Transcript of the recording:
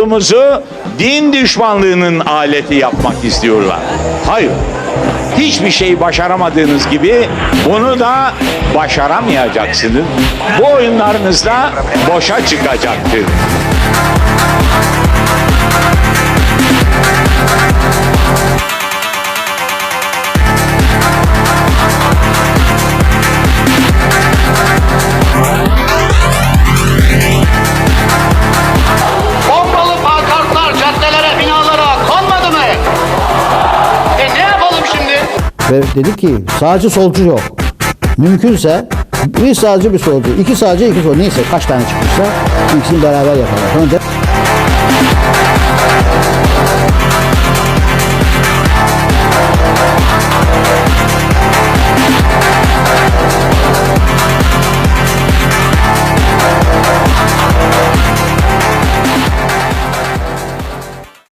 Toplumumuzu din düşmanlığının aleti yapmak istiyorlar. Hayır. Hiçbir şey başaramadığınız gibi bunu da başaramayacaksınız. Bu oyunlarınız da boşa çıkacaktır. Ve dedi ki sağcı solcu yok. Mümkünse bir sağcı bir solcu, iki sağcı iki solcu neyse kaç tane çıkmışsa ikisini beraber yapalım. Sonra